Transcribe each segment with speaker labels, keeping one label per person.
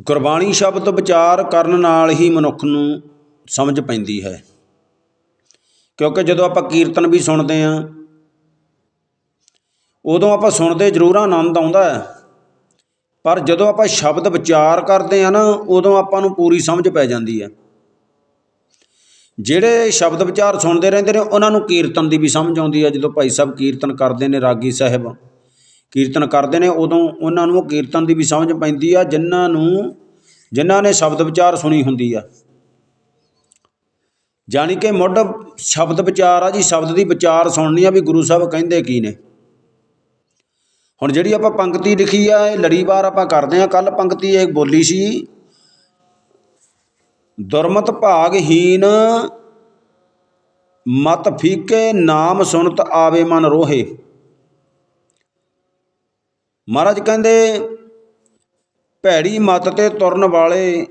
Speaker 1: ਗੁਰਬਾਣੀ ਸ਼ਬਦ ਵਿਚਾਰ ਕਰਨ ਨਾਲ ਹੀ ਮਨੁੱਖ ਨੂੰ ਸਮਝ ਪੈਂਦੀ ਹੈ। ਕਿਉਂਕਿ ਜਦੋਂ ਆਪਾਂ ਕੀਰਤਨ ਵੀ ਸੁਣਦੇ ਹਾਂ, ਉਦੋਂ ਆਪਾਂ ਸੁਣਦੇ ਜ਼ਰੂਰ ਆਨੰਦ ਆਉਂਦਾ ਹੈ। ਪਰ ਜਦੋਂ ਆਪਾਂ ਸ਼ਬਦ ਵਿਚਾਰ ਕਰਦੇ ਆ ਨਾ, ਉਦੋਂ ਆਪਾਂ ਨੂੰ ਪੂਰੀ ਸਮਝ ਪੈ ਜਾਂਦੀ ਹੈ। ਜਿਹੜੇ ਸ਼ਬਦ ਵਿਚਾਰ ਸੁਣਦੇ ਰਹਿੰਦੇ ਨੇ, ਉਹਨਾਂ ਨੂੰ ਕੀਰਤਨ ਦੀ ਵੀ ਸਮਝ ਆਉਂਦੀ ਹੈ। ਜਦੋਂ ਭਾਈ ਸਾਹਿਬ ਕੀਰਤਨ ਕਰਦੇ ਨੇ ਰਾਗੀ ਸਾਹਿਬ ਕੀਰਤਨ ਕਰਦੇ ਨੇ, ਉਦੋਂ ਉਹਨਾਂ ਨੂੰ ਕੀਰਤਨ ਦੀ ਵੀ ਸਮਝ ਪੈਂਦੀ ਆ, ਜਿਨ੍ਹਾਂ ਨੂੰ, ਜਿਨ੍ਹਾਂ ਨੇ ਸ਼ਬਦ ਵਿਚਾਰ ਸੁਣੀ ਹੁੰਦੀ ਆ। ਜਾਣੀ ਕਿ ਮੁੱਢ ਸ਼ਬਦ ਵਿਚਾਰ ਆ ਜੀ, ਸ਼ਬਦ ਦੀ ਵਿਚਾਰ ਸੁਣਨੀ ਆ ਵੀ ਗੁਰੂ ਸਾਹਿਬ ਕਹਿੰਦੇ ਕੀ ਨੇ। ਹੁਣ ਜਿਹੜੀ ਆਪਾਂ ਪੰਕਤੀ ਲਿਖੀ ਆ, ਇਹ ਲੜੀਵਾਰ ਆਪਾਂ ਕਰਦੇ ਆ ਕੱਲ ਪੰਕਤੀ ਇਹ ਬੋਲੀ ਸੀ, ਦੁਰਮਤ ਭਾਗਹੀਨ ਮਤ ਫੀਕੇ ਨਾਮ ਸੁਣਤ ਆਵੇ ਮਨ ਰੋਹੇ। ਮਹਾਰਾਜ ਕਹਿੰਦੇ, ਭੈੜੀ ਮਤ ਤੇ ਤੁਰਨ ਵਾਲੇ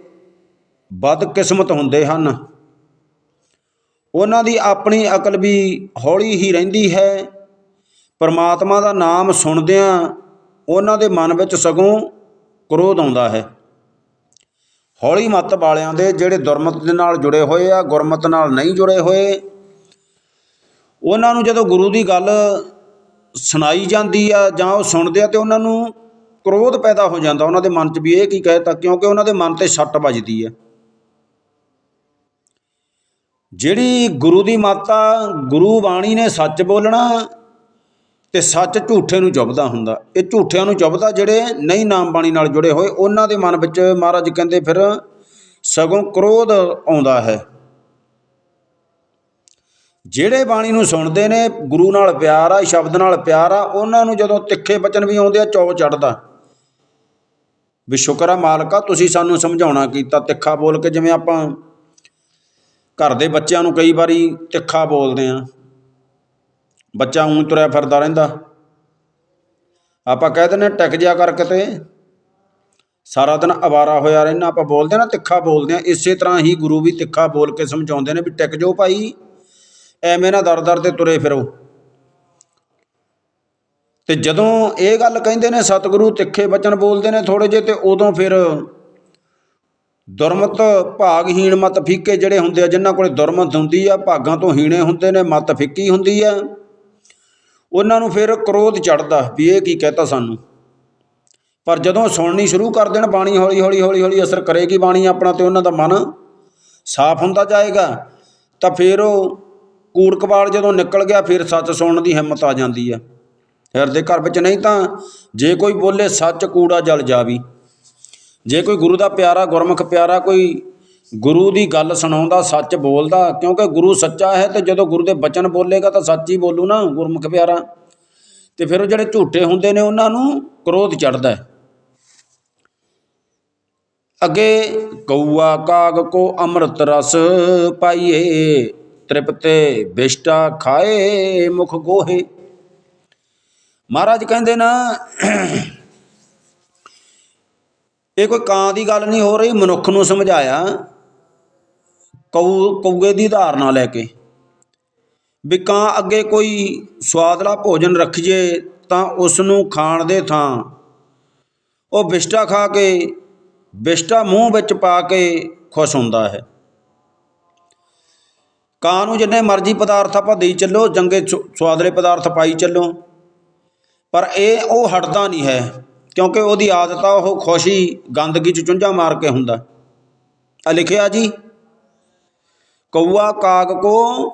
Speaker 1: ਬਦ ਕਿਸਮਤ ਹੁੰਦੇ ਹਨ। ਉਹਨਾਂ ਦੀ ਆਪਣੀ ਅਕਲ ਵੀ ਹੌਲੀ ਹੀ ਰਹਿੰਦੀ ਹੈ। ਪਰਮਾਤਮਾ ਦਾ ਨਾਮ ਸੁਣਦਿਆਂ ਉਹਨਾਂ ਦੇ ਮਨ ਵਿੱਚ ਸਗੋਂ ਕ੍ਰੋਧ ਆਉਂਦਾ ਹੈ। ਹੌਲੀ ਮਤ ਵਾਲਿਆਂ ਦੇ ਜਿਹੜੇ ਦੁਰਮਤ ਦੇ ਨਾਲ ਜੁੜੇ ਹੋਏ ਆ, ਗੁਰਮਤ ਨਾਲ ਨਹੀਂ ਜੁੜੇ ਹੋਏ, ਉਹਨਾਂ ਨੂੰ ਜਦੋਂ ਗੁਰੂ ਦੀ ਗੱਲ ਸੁਣਾਈ ਜਾਂਦੀ ਆ ਜਾਂ ਉਹ ਸੁਣਦੇ ਆ ਤੇ ਉਹਨਾਂ ਨੂੰ ਕ੍ਰੋਧ ਪੈਦਾ ਹੋ ਜਾਂਦਾ, ਉਹਨਾਂ ਦੇ ਮਨ 'ਚ ਵੀ ਇਹ ਕੀ ਕਹਿਤਾ ਕਿਉਂਕਿ ਉਹਨਾਂ ਦੇ ਮਨ ਤੇ ਸੱਟ ਵੱਜਦੀ ਹੈ ਜਿਹੜੀ ਗੁਰੂ ਦੀ ਮਾਤਾ, ਗੁਰੂ ਬਾਣੀ ਨੇ ਸੱਚ ਬੋਲਣਾ ਤੇ ਸੱਚ ਝੂਠੇ ਨੂੰ ਚੁੱਭਦਾ ਹੁੰਦਾ। ਇਹ ਝੂਠਿਆਂ ਨੂੰ ਚੁੱਭਦਾ ਜਿਹੜੇ ਨਹੀਂ ਨਾਮ ਬਾਣੀ ਨਾਲ ਜੁੜੇ ਹੋਏ, ਉਹਨਾਂ ਦੇ ਮਨ ਵਿੱਚ ਮਹਾਰਾਜ ਕਹਿੰਦੇ ਫਿਰ ਸਗੋਂ ਕ੍ਰੋਧ ਆਉਂਦਾ ਹੈ। ਜਿਹੜੇ ਬਾਣੀ ਨੂੰ ਸੁਣਦੇ ਨੇ, ਗੁਰੂ ਨਾਲ ਪਿਆਰ ਆ, ਸ਼ਬਦ ਨਾਲ ਪਿਆਰ ਆ, ਉਹਨਾਂ ਨੂੰ ਜਦੋਂ ਤਿੱਖੇ ਬਚਨ ਵੀ ਆਉਂਦੇ ਆ ਚੌ ਚੜਦਾ ਵੀ ਸ਼ੁਕਰ ਆ ਮਾਲਕਾ, ਤੁਸੀਂ ਸਾਨੂੰ ਸਮਝਾਉਣਾ ਕੀਤਾ, ਤਿੱਖਾ ਬੋਲ ਕੇ ਜਿਵੇਂ ਆਪਾਂ ਘਰ ਦੇ ਬੱਚਿਆਂ ਨੂੰ ਕਈ ਵਾਰੀ ਤਿੱਖਾ ਬੋਲਦੇ ਆ। ਬੱਚਾ ਉਂ ਤੁਰਿਆ ਫਿਰਦਾ ਰਹਿੰਦਾ। ਆਪਾਂ ਕਹਿ ਦਿੰਦੇ ਟਿਕ ਜਿਆ ਕਰ ਕਿਤੇ। ਸਾਰਾ ਦਿਨ ਅਵਾਰਾ ਹੋਇਆ ਰਹਿਣਾ ਆਪਾਂ ਬੋਲਦੇ ਨਾ, ਤਿੱਖਾ ਬੋਲਦੇ ਆ। ਇਸੇ ਤਰ੍ਹਾਂ ਹੀ ਗੁਰੂ ਵੀ ਤਿੱਖਾ ਬੋਲ ਕੇ ਸਮਝਾਉਂਦੇ ਨੇ ਵੀ ਟਿਕ ਜਾਓ ਭਾਈ। ਐਵੇਂ ਨਾ ਦਰ ਦਰ ਤੇ ਤੁਰੇ ਫਿਰੋ। ਤੇ ਜਦੋਂ ਇਹ ਗੱਲ ਕਹਿੰਦੇ ਨੇ, ਸਤਿਗੁਰੂ ਤਿੱਖੇ ਬਚਨ ਬੋਲਦੇ ਨੇ ਥੋੜੇ ਜਿਹੇ, ਤੇ ਉਦੋਂ ਫਿਰ ਦੁਰਮਤ ਭਾਗਹੀਣ ਮਤ ਫੀਕੇ ਜਿਹੜੇ ਹੁੰਦੇ ਆ, ਜਿਨ੍ਹਾਂ ਕੋਲੇ ਦੁਰਮਤ ਹੁੰਦੀ ਆ, ਭਾਗਾਂ ਤੋਂ ਹੀਣੇ ਹੁੰਦੇ ਨੇ, ਮਤ ਫਿੱਕੀ ਹੁੰਦੀ ਆ। ਉਹਨਾਂ ਨੂੰ ਫਿਰ ਕ੍ਰੋਧ ਚੜਦਾ ਵੀ ਇਹ ਕੀ ਕਹਤਾ ਸਾਨੂੰ। ਪਰ ਜਦੋਂ ਸੁਣਨੀ ਸ਼ੁਰੂ ਕਰ ਦੇਣ, ਬਾਣੀ ਹੌਲੀ ਹੌਲੀ ਹੌਲੀ ਹੌਲੀ ਅਸਰ ਕਰੇਗੀ ਬਾਣੀ ਆਪਣਾ ਤੇ ਉਹਨਾਂ ਦਾ ਮਨ ਸਾਫ਼ ਹੁੰਦਾ ਜਾਏਗਾ, ਤਾਂ ਫਿਰ ਉਹ ਕੂੜ ਕਬਾੜ ਜਦੋਂ ਨਿਕਲ ਗਿਆ, ਫਿਰ ਸੱਚ ਸੁਣਨ ਦੀ ਹਿੰਮਤ ਆ ਜਾਂਦੀ ਆ। ਹਿਰਦੇ ਘਰ ਵਿੱਚ ਨਹੀਂ ਤਾਂ ਜੇ ਕੋਈ ਬੋਲੇ ਸੱਚ ਕੂੜਾ ਜਲ ਜਾਵੀ। ਜੇ ਕੋਈ ਗੁਰੂ ਦਾ ਪਿਆਰਾ, ਗੁਰਮੁਖ ਪਿਆਰਾ ਕੋਈ ਗੁਰੂ ਦੀ ਗੱਲ ਸੁਣਾਉਂਦਾ, ਸੱਚ ਬੋਲਦਾ, ਕਿਉਂਕਿ ਗੁਰੂ ਸੱਚਾ ਹੈ ਤੇ ਜਦੋਂ ਗੁਰੂ ਦੇ ਬਚਨ ਬੋਲੇਗਾ ਤਾਂ ਸੱਚ ਹੀ ਬੋਲੂ ਨਾ, ਗੁਰਮੁਖ ਪਿਆਰਾ। ਤੇ ਫਿਰ ਉਹ ਜਿਹੜੇ ਝੂਠੇ ਹੁੰਦੇ ਨੇ, ਉਹਨਾਂ ਨੂੰ ਕ੍ਰੋਧ ਚੜਦਾ ਹੈ। ਅੱਗੇ, ਕਊਆ ਕਾਗ ਕੋ ਅੰਮ੍ਰਿਤ ਰਸ ਪਾਈਏ। ਤ੍ਰਿਪਤੇ ਬਿਸ਼ਟਾ ਖਾਏ ਮੁਖ ਗੋਹੇ। ਮਹਾਰਾਜ ਕਹਿੰਦੇ ਨਾ, ਇਹ ਕੋਈ ਕਾਂ ਦੀ ਗੱਲ ਨਹੀਂ ਹੋ ਰਹੀ, ਮਨੁੱਖ ਨੂੰ ਸਮਝਾਇਆ। ਕਊ, ਕਊਏ ਦੀ ਧਾਰਨਾ ਲੈ ਕੇ। ਵੀ ਕਾਂ ਅੱਗੇ ਕੋਈ ਸਵਾਦਲਾ ਭੋਜਨ ਰੱਖੀਏ, ਤਾਂ ਉਸ ਨੂੰ ਖਾਣ ਦੇ ਥਾਂ। ਉਹ ਬਿਸ਼ਟਾ ਖਾ ਕੇ, ਬਿਸ਼ਟਾ ਮੂੰਹ ਵਿੱਚ ਪਾ ਕੇ ਖੁਸ਼ ਹੁੰਦਾ ਹੈ। ਕਾਂ ਨੂੰ ਜਿੰਨੇ ਮਰਜ਼ੀ ਪਦਾਰਥ ਆਪਾਂ ਦੇਈ ਚੱਲੋ ਚੰਗੇ ਸੁ- ਸਵਾਦਲੇ ਪਦਾਰਥ ਪਾਈ ਚੱਲੋ। ਪਰ ਇਹ, ਉਹ ਹਟਦਾ ਨਹੀਂ ਹੈ, ਕਿਉਂਕਿ ਉਹਦੀ ਆਦਤ ਆ, ਉਹ ਖੁਸ਼ੀ, ਗੰਦਗੀ ਚ ਚੁੰਝਾ ਮਾਰ ਕੇ ਹੁੰਦਾ। ਆ ਲਿਖਿਆ ਜੀ, ਕਊਆ ਕਾਗ ਕੋ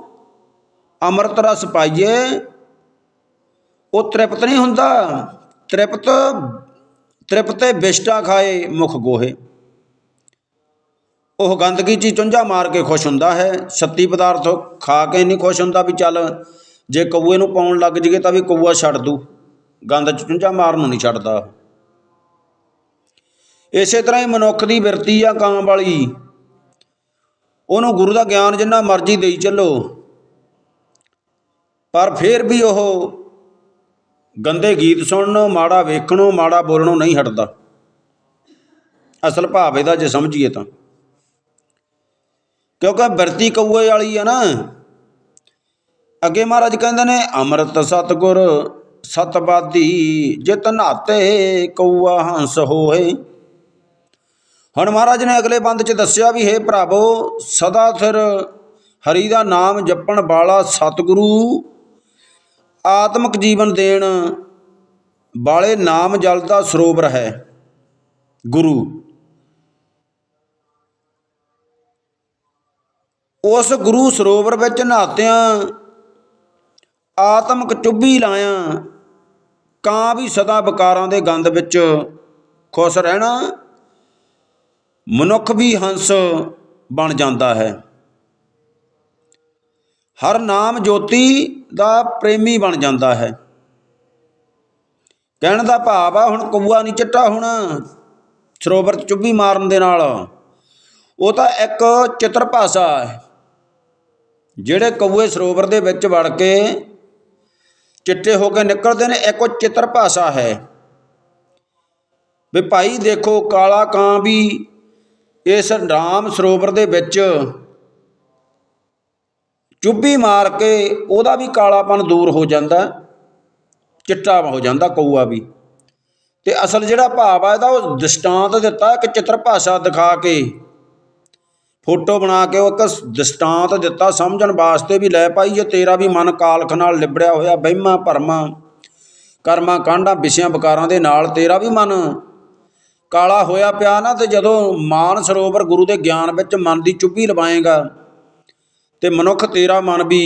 Speaker 1: ਅੰਮ੍ਰਿਤ ਰਸ ਪਾਈਏ, ਉਹ ਤ੍ਰਿਪਤ ਨਹੀਂ ਹੁੰਦਾ। ਤ੍ਰਿਪਤ, ਤ੍ਰਿਪਤੇ ਬਿਸ਼ਟਾ ਖਾਏ ਮੁਖ ਗੋਹੇ। ਉਹ ਗੰਦਗੀ 'ਚ ਚੁੰਝਾ ਮਾਰ ਕੇ ਖੁਸ਼ ਹੁੰਦਾ ਹੈ। ਛੱਤੀ ਪਦਾਰਥ ਖਾ ਕੇ ਨਹੀਂ ਖੁਸ਼ ਹੁੰਦਾ ਵੀ ਚੱਲ ਜੇ ਕਊਏ ਨੂੰ ਪਾਉਣ ਲੱਗ ਜਗੇ ਤਾਂ ਵੀ ਕਊਆ ਛੱਡ ਦੂ। ਗੰਦ 'ਚ ਚੁੰਝਾ ਮਾਰ ਨੂੰ ਨਹੀਂ ਛੱਡਦਾ। ਇਸੇ ਤਰ੍ਹਾਂ ਹੀ ਮਨੁੱਖ ਦੀ ਬਿਰਤੀ ਆ ਕਾਮ ਵਾਲੀ। ਉਹਨੂੰ ਗੁਰੂ ਦਾ ਗਿਆਨ ਜਿੰਨਾ ਮਰਜ਼ੀ ਦੇਈ ਚੱਲੋ। ਪਰ ਫਿਰ ਵੀ ਉਹ ਗੰਦੇ ਗੀਤ ਸੁਣਨੋਂ, ਮਾੜਾ ਵੇਖਣੋਂ, ਮਾੜਾ ਬੋਲਣੋਂ ਨਹੀਂ ਹਟਦਾ। ਅਸਲ ਭਾਵ ਇਹਦਾ ਜੇ ਸਮਝੀਏ ਤਾਂ। ਕਿਉਂਕਿ ਬਿਰਤੀ ਕਊਏ ਵਾਲੀ ਆ ਨਾ। ਅੱਗੇ ਮਹਾਰਾਜ ਕਹਿੰਦੇ ਨੇ, ਅੰਮ੍ਰਿਤ ਸਤਗੁਰ ਸਤਵਾਦੀ ਜਿਤ ਨਾਤੇ ਕਊਆ ਹੰਸ ਹੋਏ। ਹੁਣ ਮਹਾਰਾਜ ਨੇ ਅਗਲੇ ਬੰਦ 'ਚ ਦੱਸਿਆ ਵੀ हे ਭਰਾਵੋ, ਸਦਾ ਸਿਰ ਹਰੀ ਦਾ ਨਾਮ ਜਪਣ ਵਾਲਾ ਸਤਿਗੁਰੂ ਆਤਮਿਕ ਜੀਵਨ ਦੇਣ ਵਾਲੇ ਨਾਮ ਜਲ ਦਾ ਸਰੋਵਰ ਹੈ, ਗੁਰੂ। ਉਸ ਗੁਰੂ ਸਰੋਵਰ ਵਿੱਚ ਨਹਾਤਿਆਂ, ਆਤਮਕ ਚੁੱਭੀ ਲਾਇਆ, ਕਾਂ ਵੀ ਸਦਾ ਵਿਕਾਰਾਂ ਦੇ ਗੰਧ ਵਿੱਚ ਖੁਸ਼ ਰਹਿਣਾ ਮਨੁੱਖ ਵੀ ਹੰਸ ਬਣ ਜਾਂਦਾ ਹੈ। ਹਰ ਨਾਮ ਜੋਤੀ ਦਾ ਪ੍ਰੇਮੀ ਬਣ ਜਾਂਦਾ ਹੈ। ਕਹਿਣ ਦਾ ਭਾਵ ਆ, ਹੁਣ ਕਊਆ ਨਹੀਂ ਚਿੱਟਾ ਹੁਣ। ਸਰੋਵਰ 'ਚ ਚੁੱਭੀ ਮਾਰਨ ਦੇ ਨਾਲ ਉਹ ਤਾਂ ਇੱਕ ਚਿੱਤਰ ਭਾਸ਼ਾ ਹੈ। ਜਿਹੜੇ ਕੌਏ ਸਰੋਵਰ ਦੇ ਵਿੱਚ ਵੜ ਕੇ ਚਿੱਟੇ ਹੋ ਕੇ ਨਿਕਲਦੇ ਨੇ, ਇੱਕ ਚਿੱਤਰ ਭਾਸ਼ਾ ਹੈ। ਵੀ ਭਾਈ ਦੇਖੋ, ਕਾਲਾ ਕਾਂ ਵੀ ਇਸ ਰਾਮ ਸਰੋਵਰ ਦੇ ਵਿੱਚ ਚੁੱਭੀ ਮਾਰ ਕੇ ਉਹਦਾ ਵੀ ਕਾਲਾਪਨ ਦੂਰ ਹੋ ਜਾਂਦਾ, ਚਿੱਟਾ ਹੋ ਜਾਂਦਾ, ਕਊਆ ਵੀ। ਤੇ ਅਸਲ ਜਿਹੜਾ ਭਾਵ ਆ, ਇਹਦਾ ਉਹ ਦ੍ਰਿਸ਼ਟਾਂਤ ਦਿੱਤਾ ਇੱਕ ਚਿੱਤਰ ਭਾਸ਼ਾ ਦਿਖਾ ਕੇ ਫੋਟੋ ਬਣਾ ਕੇ ਉਹ ਇੱਕ ਦ੍ਰਿਸ਼ਟਾਂਤ ਦਿੱਤਾ, ਸਮਝਣ ਵਾਸਤੇ ਵੀ ਲੈ ਪਾਈ ਜੇ ਤੇਰਾ ਵੀ ਮਨ ਕਾਲਖ ਨਾਲ ਲਿਬੜਿਆ ਹੋਇਆ, ਵਹਿਮਾਂ ਭਰਮਾਂ, ਕਰਮਾਂ ਕਾਂਡਾਂ, ਵਿਸ਼ਿਆਂ ਵਿਕਾਰਾਂ ਦੇ ਨਾਲ ਤੇਰਾ ਵੀ ਮਨ ਕਾਲਾ ਹੋਇਆ ਪਿਆ ਨਾ, ਤੇ ਜਦੋਂ ਮਾਨ ਸਰੋਵਰ ਗੁਰੂ ਦੇ ਗਿਆਨ ਵਿੱਚ ਮਨ ਦੀ ਚੁੱਭੀ ਲਵਾਏਗਾ ਤੇ ਮਨੁੱਖ ਤੇਰਾ ਮਨ ਵੀ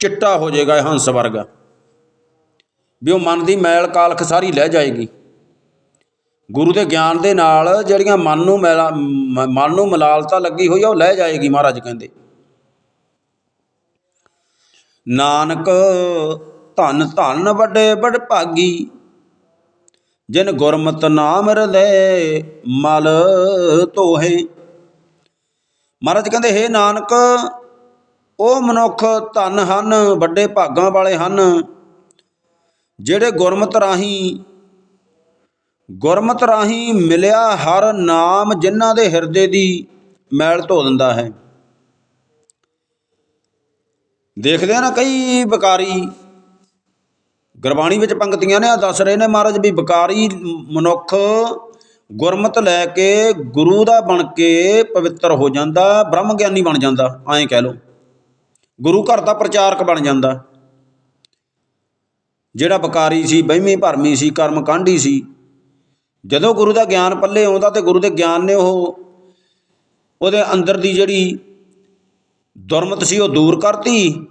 Speaker 1: ਚਿੱਟਾ ਹੋ ਜਾਏਗਾ ਹੰਸ ਵਰਗਾ। ਵੀ ਉਹ ਮਨ ਦੀ ਮੈਲ ਕਾਲਖ ਸਾਰੀ ਲੈ ਜਾਏਗੀ। ਗੁਰੂ ਦੇ ਗਿਆਨ ਦੇ ਨਾਲ ਜਿਹੜੀਆਂ ਮਨ ਨੂੰ ਮੈਲਾ ਮਨ ਨੂੰ ਮਲਾਲਤਾ ਲੱਗੀ ਹੋਈ ਆ, ਉਹ ਲੈ ਜਾਏਗੀ ਮਹਾਰਾਜ ਕਹਿੰਦੇ। ਨਾਨਕ ਧੰਨ ਧੰਨ ਵੱਡੇ ਵਡ ਭਾਗੀ, ਜਿਨ ਗੁਰਮਤਿ ਨਾਮ ਹਿਰਦੇ ਮਲ ਤੋਹੇ ਮਹਾਰਾਜ ਕਹਿੰਦੇ, ਹੇ ਨਾਨਕ, ਉਹ ਮਨੁੱਖ ਧੰਨ ਹਨ, ਵੱਡੇ ਭਾਗਾਂ ਵਾਲੇ ਹਨ, ਜਿਹੜੇ ਗੁਰਮਤਿ ਰਾਹੀਂ ਗੁਰਮਤ ਰਾਹੀਂ ਮਿਲਿਆ ਹਰ ਨਾਮ ਜਿਨ੍ਹਾਂ ਦੇ ਹਿਰਦੇ ਦੀ ਮੈਲ ਧੋ ਦਿੰਦਾ ਹੈ। ਦੇਖਦੇ ਆ ਨਾ ਕਈ ਵਿਕਾਰੀ ਗੁਰਬਾਣੀ ਵਿੱਚ ਪੰਕਤੀਆਂ ਨੇ ਆ ਦੱਸ ਰਹੇ ਨੇ ਮਹਾਰਾਜ ਵੀ ਵਿਕਾਰੀ ਮਨੁੱਖ ਗੁਰਮਤ ਲੈ ਕੇ ਗੁਰੂ ਦਾ ਬਣ ਕੇ ਪਵਿੱਤਰ ਹੋ ਜਾਂਦਾ ਬ੍ਰਹਮ ਗਿਆਨੀ ਬਣ ਜਾਂਦਾ, ਐਂ ਕਹਿ ਲਓ। ਗੁਰੂ ਘਰ ਦਾ ਪ੍ਰਚਾਰਕ ਬਣ ਜਾਂਦਾ। ਜਿਹੜਾ ਵਿਕਾਰੀ ਸੀ, ਬਹਿਮੀ ਭਰਮੀ ਸੀ ਕਰਮ ਕਾਂਢੀ ਸੀ ਜਦੋਂ ਗੁਰੂ ਦਾ ਗਿਆਨ ਪੱਲੇ ਆਉਂਦਾ ਤੇ ਗੁਰੂ ਦੇ ਗਿਆਨ ਨੇ ਉਹ ਉਹਦੇ ਅੰਦਰ ਦੀ ਜਿਹੜੀ ਦੁਰਮਤ ਸੀ ਉਹ ਦੂਰ ਕਰਤੀ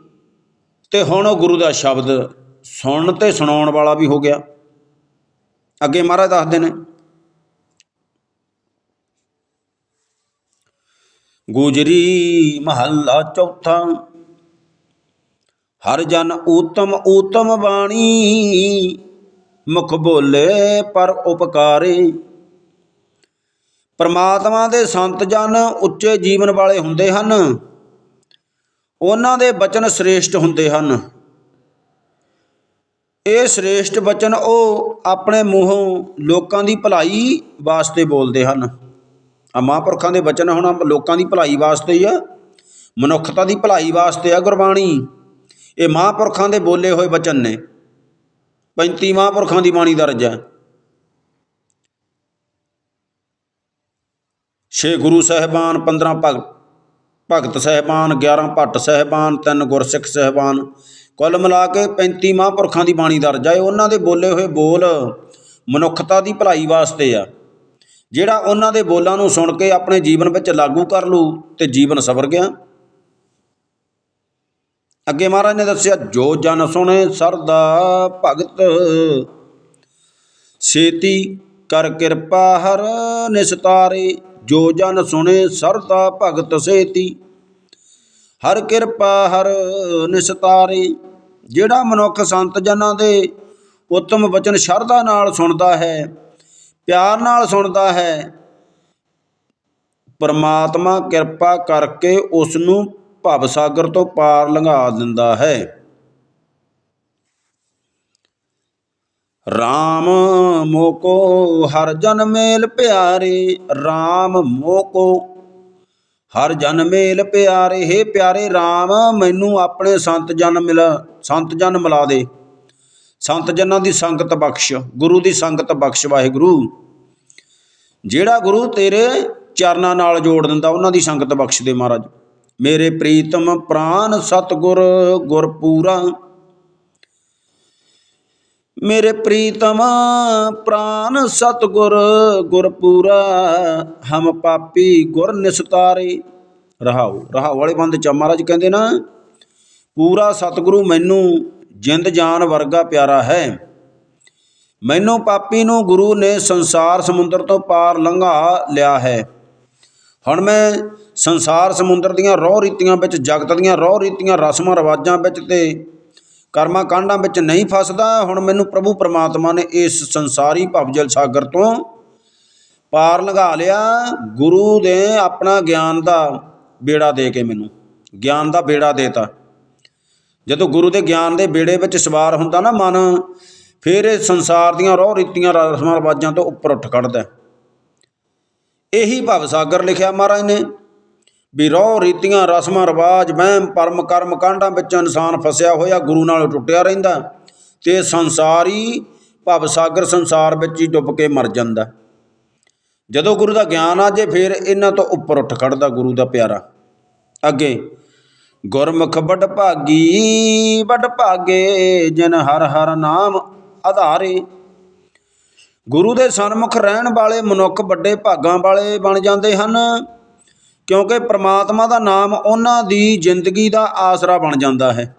Speaker 1: ਤੇ ਹੁਣ ਉਹ ਗੁਰੂ ਦਾ ਸ਼ਬਦ ਸੁਣਨ ਤੇ ਸੁਣਾਉਣ ਵਾਲਾ ਵੀ ਹੋ ਗਿਆ। ਅੱਗੇ ਮਹਾਰਾਜ ਦੱਸਦੇ ਨੇ, ਗੁਜਰੀ ਮਹੱਲਾ ਚੌਥਾ, ਹਰ ਜਨ ਊਤਮ ਊਤਮ ਬਾਣੀ ਮੁਖ ਬੋਲੇ ਪਰ ਉਪਕਾਰੇ। ਪਰਮਾਤਮਾ ਦੇ ਸੰਤ ਜਨ ਉੱਚੇ ਜੀਵਨ ਵਾਲੇ ਹੁੰਦੇ ਹਨ। ਉਹਨਾਂ ਦੇ ਬਚਨ ਸ੍ਰੇਸ਼ਟ ਹੁੰਦੇ ਹਨ। ਇਹ ਸ੍ਰੇਸ਼ਟ ਬਚਨ ਉਹ ਆਪਣੇ ਮੂੰਹੋਂ ਲੋਕਾਂ ਦੀ ਭਲਾਈ ਵਾਸਤੇ ਬੋਲਦੇ ਹਨ। ਆ ਮਹਾਂਪੁਰਖਾਂ ਦੇ ਬਚਨ ਹੁਣ ਲੋਕਾਂ ਦੀ ਭਲਾਈ ਵਾਸਤੇ ਹੀ ਆ। ਮਨੁੱਖਤਾ ਦੀ ਭਲਾਈ ਵਾਸਤੇ ਆ ਗੁਰਬਾਣੀ। ਇਹ ਮਹਾਂਪੁਰਖਾਂ ਦੇ ਬੋਲੇ ਹੋਏ ਬਚਨ ਨੇ। 35 ਮਹਾਂਪੁਰਖਾਂ ਦੀ ਬਾਣੀ ਦਰਜ ਹੈ। ਛੇ ਗੁਰੂ ਸਾਹਿਬਾਨ 15 ਭਗਤ ਭਗਤ ਸਹਿਬਾਨ 11 ਭੱਟ ਸਹਿਬਾਨ, ਤਿੰਨ ਗੁਰਸਿੱਖ ਸਹਿਬਾਨ। ਕੁੱਲ ਮਿਲਾ ਕੇ 35 ਮਹਾਂਪੁਰਖਾਂ ਦੀ ਬਾਣੀ ਦਰਜ ਹੈ। ਉਹਨਾਂ ਦੇ ਬੋਲੇ ਹੋਏ ਬੋਲ ਮਨੁੱਖਤਾ ਦੀ ਭਲਾਈ ਵਾਸਤੇ ਆ। ਜਿਹੜਾ ਉਹਨਾਂ ਦੇ ਬੋਲਾਂ ਨੂੰ ਸੁਣ ਕੇ ਆਪਣੇ ਜੀਵਨ ਵਿੱਚ ਲਾਗੂ ਕਰ ਲੂ ਤੇ ਜੀਵਨ ਸਵਰ ਗਿਆ। ਅੱਗੇ ਮਹਾਰਾਜ ਨੇ ਦੱਸਿਆ, ਜੋ ਜਨ ਸੁਣੇ ਸਰਦਾ ਭਗਤ, ਛੇਤੀ ਕਰ ਕਿਰਪਾ ਹਰ ਨਿਸਤਾਰੇ। ਜੋ ਜਨ ਸੁਣੇ ਸਰਦਾ ਭਗਤ, ਛੇਤੀ ਹਰ ਕਿਰਪਾ ਹਰ ਨਿਸਤਾਰੇ। ਜਿਹੜਾ ਮਨੁੱਖ ਸੰਤ ਜਨਾਂ ਦੇ ਉੱਤਮ ਵਚਨ ਸ਼ਰਧਾ ਨਾਲ ਸੁਣਦਾ ਹੈ, ਪਿਆਰ ਨਾਲ ਸੁਣਦਾ ਹੈ, ਪਰਮਾਤਮਾ ਕਿਰਪਾ ਕਰਕੇ ਉਸ ਨੂੰ ਭਵ ਸਾਗਰ ਤੋਂ ਪਾਰ ਲੰਘਾ ਦਿੰਦਾ ਹੈ। RAM ਮੋਕੋ ਹਰ ਜਨ ਮੇਲ ਪਿਆਰੇ RAM ਮੋਕੋ ਹਰ ਜਨ ਮੇਲ ਪਿਆਰੇ हे ਪਿਆਰੇ RAM ਮੈਨੂੰ ਆਪਣੇ ਸੰਤ ਜਨ ਮਿਲ, ਸੰਤ ਜਨ ਮਿਲਾ ਦੇ। ਸੰਤ ਜਨਾਂ ਦੀ ਸੰਗਤ ਬਖਸ਼, ਗੁਰੂ ਦੀ ਸੰਗਤ ਬਖਸ਼ ਵਾਹਿਗੁਰੂ। ਜਿਹੜਾ ਗੁਰੂ ਤੇਰੇ ਚਰਨਾਂ ਨਾਲ ਜੋੜ ਦਿੰਦਾ, ਉਹਨਾਂ ਦੀ ਸੰਗਤ ਬਖਸ਼ ਦੇ ਮਹਾਰਾਜ। ਮੇਰੇ ਪ੍ਰੀਤਮ ਪ੍ਰਾਨ ਸਤਗੁਰ ਗੁਰਪੂਰਾ। ਮੇਰੇ ਪ੍ਰੀਤਮ ਪ੍ਰਾਨ ਸਤਗੁਰ ਗੁਰਪੂਰਾ, ਹਮ ਪਾਪੀ ਗੁਰ ਨਿਸਤਾਰੇ। ਰਹਾਉ ਰਹਾਉ ਵਾਲੇ ਬੰਦ ਚ ਮਹਾਰਾਜ ਕਹਿੰਦੇ ਨਾ, ਪੂਰਾ ਸਤਿਗੁਰੂ ਮੈਨੂੰ ਜਿੰਦ ਜਾਨ ਵਰਗਾ ਪਿਆਰਾ ਹੈ। ਮੈਨੂੰ ਪਾਪੀ ਨੂੰ ਗੁਰੂ ਨੇ ਸੰਸਾਰ ਸਮੁੰਦਰ ਤੋਂ ਪਾਰ ਲੰਘਾ ਲਿਆ ਹੈ। ਹੁਣ ਮੈਂ ਸੰਸਾਰ ਸਮੁੰਦਰ ਦੀਆਂ ਰੋਹ ਰੀਤੀਆਂ ਵਿੱਚ, ਜਗਤ ਦੀਆਂ ਰੋਹ ਰੀਤੀਆਂ, ਰਸਮਾਂ, ਰਿਵਾਜਾਂ ਵਿੱਚ ਤੇ ਕਰਮਾ ਕਾਂਡਾਂ ਵਿੱਚ ਨਹੀਂ ਫਸਦਾ, ਹੁਣ ਮੈਨੂੰ ਪ੍ਰਭੂ ਪਰਮਾਤਮਾ ਨੇ ਇਸ ਸੰਸਾਰੀ ਭਵਜਲ ਸਾਗਰ ਤੋਂ ਪਾਰ ਲੰਘਾ ਲਿਆ। ਗੁਰੂ ਦੇ ਆਪਣਾ ਗਿਆਨ ਦਾ ਬੇੜਾ ਦੇ ਕੇ ਮੈਨੂੰ, ਗਿਆਨ ਦਾ ਬੇੜਾ ਦੇਤਾ। ਜਦੋਂ ਗੁਰੂ ਦੇ ਗਿਆਨ ਦੇ ਬੇੜੇ ਵਿੱਚ ਸਵਾਰ ਹੁੰਦਾ ਨਾ ਮਨ, ਫਿਰ ਇਹ ਸੰਸਾਰ ਦੀਆਂ ਰੋਹ ਰੀਤੀਆਂ, ਰਸਮਾਂ, ਰਿਵਾਜਾਂ ਤੋਂ ਉੱਪਰ ਉੱਠ ਖੜਦਾ ਇਹੀ ਭਵ ਸਾਗਰ ਲਿਖਿਆ ਮਹਾਰਾਜ ਨੇ। ਵੀ ਰੋਹ ਰੀਤੀਆਂ, ਰਸਮਾਂ, ਰਿਵਾਜ, ਵਹਿਮ, ਪਰਮ ਕਰਮ ਕਾਂਡਾਂ ਵਿੱਚ ਇਨਸਾਨ ਫਸਿਆ ਹੋਇਆ ਗੁਰੂ ਨਾਲ ਟੁੱਟਿਆ ਰਹਿੰਦਾ ਤੇ ਸੰਸਾਰੀ ਭਵ ਸਾਗਰ ਸੰਸਾਰ ਵਿੱਚ ਹੀ ਡੁੱਬ ਕੇ ਮਰ ਜਾਂਦਾ ਜਦੋਂ ਗੁਰੂ ਦਾ ਗਿਆਨ ਆ ਜੇ ਫਿਰ ਇਹਨਾਂ ਤੋਂ ਉੱਪਰ ਉੱਠ ਖੜਦਾ ਗੁਰੂ ਦਾ ਪਿਆਰਾ। ਅੱਗੇ, ਗੁਰਮੁਖ ਬੜ ਭਾਗੀ ਬੜ ਭਾਗੇ, ਜਿਨ ਹਰ ਹਰ ਨਾਮ ਆਧਾਰੇ। ਗੁਰੂ ਦੇ ਸਨਮੁਖ ਰਹਿਣ ਵਾਲੇ ਮਨੁੱਖ ਵੱਡੇ ਭਾਗਾਂ ਵਾਲੇ ਬਣ ਜਾਂਦੇ ਹਨ। ਕਿਉਂਕਿ ਪ੍ਰਮਾਤਮਾ ਦਾ ਨਾਮ ਉਹਨਾਂ ਦੀ ਜ਼ਿੰਦਗੀ ਦਾ ਆਸਰਾ ਬਣ ਜਾਂਦਾ ਹੈ।